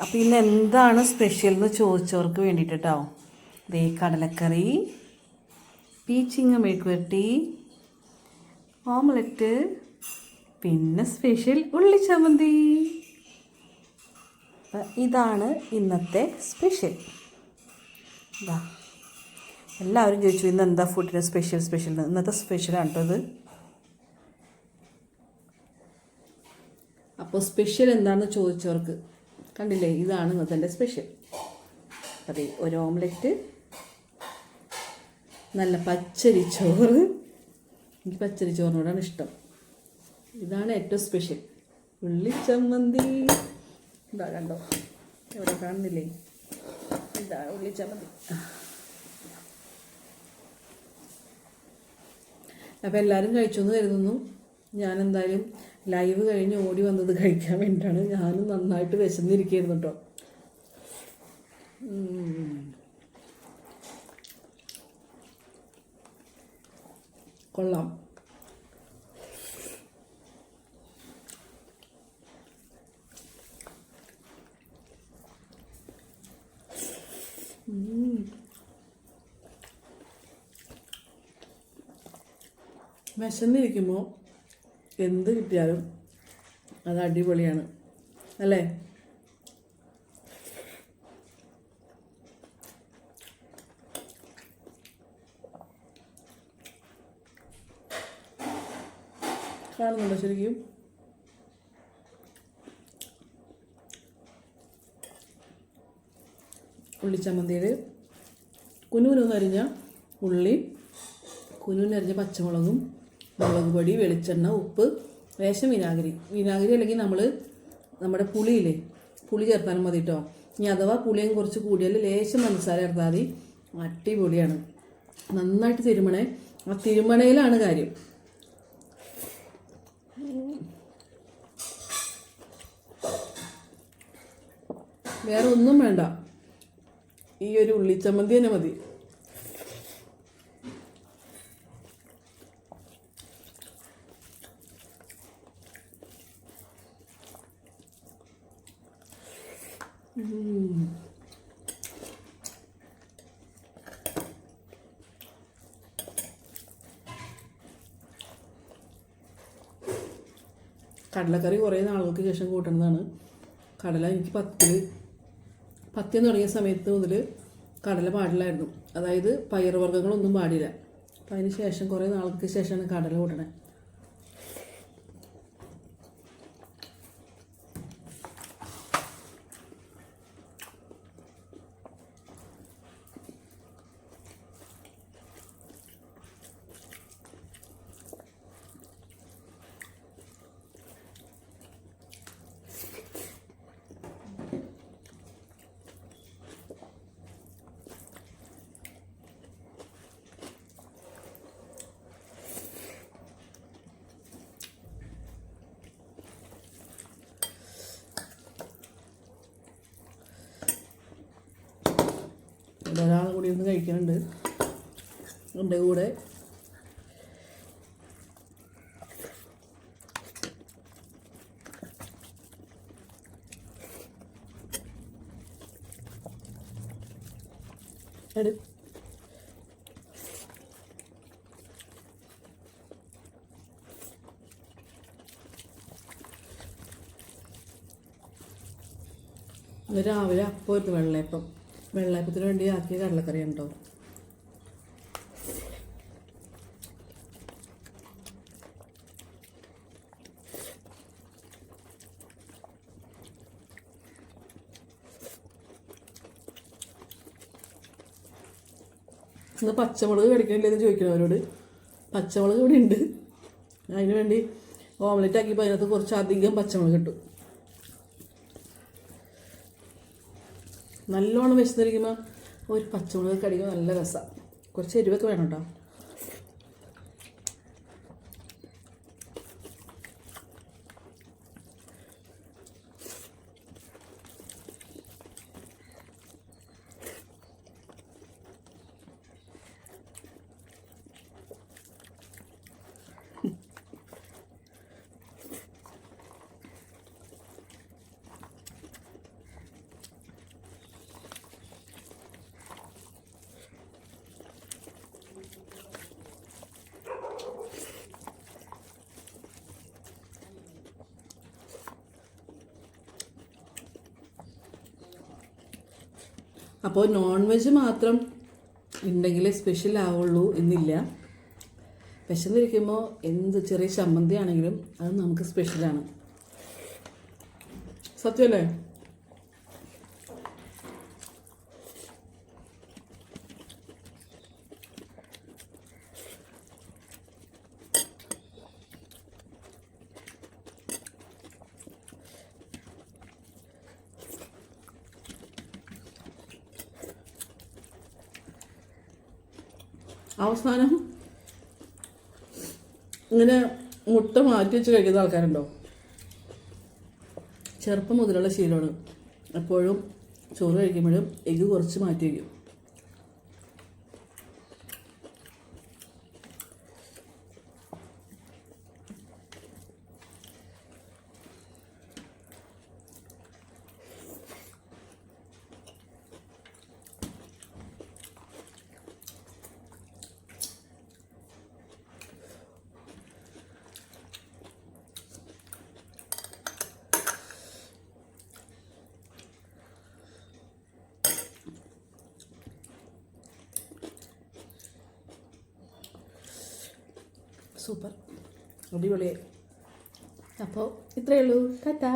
അപ്പോൾ ഇന്ന് എന്താണ് സ്പെഷ്യൽ എന്ന് ചോദിച്ചവർക്ക് വേണ്ടിയിട്ടോ ദേ കടലക്കറി പീച്ചിങ്ങ മെഴുക്കുവരട്ടി ഓംലെറ്റ് പിന്നെ സ്പെഷ്യൽ ഉള്ളി ചമ്മന്തി. ഇതാണ് ഇന്നത്തെ സ്പെഷ്യൽ എല്ലാവരും ചോദിച്ചു ഇന്ന് എന്താ ഫുഡിന് സ്പെഷ്യൽ സ്പെഷ്യൽ ഇന്നത്തെ സ്പെഷ്യലാണ് കേട്ടോ ഇത്. അപ്പോൾ സ്പെഷ്യൽ എന്താണെന്ന് ചോദിച്ചവർക്ക്. കണ്ടില്ലേ? ഇതാണ് ഇന്നത്തെ സ്പെഷ്യൽ അതെ ഒരു ഓംലെറ്റ് നല്ല പച്ചരി ചോറ്. എനിക്ക് പച്ചരി ചോറിനോടാണ് ഇഷ്ടം. ഇതാണ് ഏറ്റവും സ്പെഷ്യൽ ഉള്ളിച്ചമ്മന്തി ഇതാ കണ്ടോ? എവിടെ കാണുന്നില്ലേ? ഇതാ ഉള്ളിച്ചമ്മന്തി അപ്പോൾ എല്ലാവരും കഴിച്ചു എന്ന് കരുതുന്നു. ഞാൻ എന്തായാലും ലൈവ് കഴിഞ്ഞ് ഓടി വന്നത് കഴിക്കാൻ വേണ്ടിയിട്ടാണ് ഞാനും നന്നായിട്ട് വിശന്നിരിക്കുകയായിരുന്നു കേട്ടോ. കൊള്ളാം. വിശന്നിരിക്കുമ്പോൾ എന്ത് കിട്ടിയാലും അത് അടിപൊളിയാണ്. അല്ലേ? കാണുന്നുണ്ടോ ശരിക്കും? ഉള്ളിച്ചമ്മന്തിയിൽ കുനുവിനൊന്നരിഞ്ഞ ഉള്ളി കുനുവിനരിഞ്ഞ പച്ചമുളകും മുളക് പൊടി വെളിച്ചെണ്ണ ഉപ്പ് വേഷം വിനാഗിരി. വിനാഗിരി അല്ലെങ്കിൽ നമ്മൾ നമ്മുടെ പുളിയില്ലേ? പുളി ചേർത്താലും മതി കേട്ടോ ഇനി അഥവാ പുളിയും കുറച്ച് കൂടിയാൽ ലേശം പഞ്ചസാര ചേർത്താൽ മതി. അടിപൊളിയാണ്. നന്നായിട്ട് തിരുമണേ. ആ തിരുമണയിലാണ് കാര്യം. വേറെ ഒന്നും വേണ്ട. ഈ ഒരു ഉള്ളിച്ചമ്മന്തി തന്നെ മതി. കടലക്കറി കുറേ നാളുകൾക്ക് ശേഷം കൂട്ടുന്നതാണ് കടല എനിക്ക് പത്തിൽ പത്യം തുടങ്ങിയ സമയത്ത് മുതൽ കടല പാടില്ലായിരുന്നു. അതായത് പയറുവർഗങ്ങളൊന്നും പാടില്ല. അപ്പം അതിന് ശേഷം കുറേ നാൾക്ക് ശേഷമാണ് കടല കൂട്ടണേ. കൂടി ഇരുന്ന് കഴിക്കുന്നുണ്ട് എന്റെ കൂടെ. എടു. രാവിലെ അപ്പം എടുത്ത് വെള്ളയപ്പം. വെള്ളയപ്പത്തിന് വേണ്ടി ആക്കിയ കടലക്കറി ഉണ്ടോ ഇന്ന് പച്ചമുളക് കടിക്കണില്ലെന്ന് ചോദിക്കണവരോട് പച്ചമുളക് ഇവിടെ ഉണ്ട് അതിനുവേണ്ടി ഓംലെറ്റ് ആക്കിയപ്പോൾ അതിനകത്ത് കുറച്ച് അധികം പച്ചമുളക് കിട്ടും നല്ലോണം വിശന്നിരിക്കുമ്പോൾ ഒരു പച്ചമുളക് കടിക്കുമ്പോൾ നല്ല രസമാണ് കുറച്ച് എരിവൊക്കെ വേണം കേട്ടോ അപ്പോൾ നോൺ വെജ് മാത്രം ഉണ്ടെങ്കിലേ സ്പെഷ്യൽ ആവുള്ളൂ എന്നില്ല. വിശന്നിരിക്കുമ്പോൾ എന്ത് ചെറിയ ചമ്മന്തി ആണെങ്കിലും അത് നമുക്ക് സ്പെഷ്യലാണ് സത്യമല്ലേ അവസാനം ഇങ്ങനെ മുട്ട മാറ്റി വെച്ച് കഴിക്കുന്ന ആൾക്കാരുണ്ടോ? ചെറുപ്പം മുതലുള്ള ശീലമാണ്. എപ്പോഴും ചോറ് കഴിക്കുമ്പോഴും എഗ്ഗ് കുറച്ച് മാറ്റി വയ്ക്കും സൂപ്പർ. അടിപൊളിയായി. അപ്പോൾ ഇത്രയേ ഉള്ളൂ. ടാറ്റാ.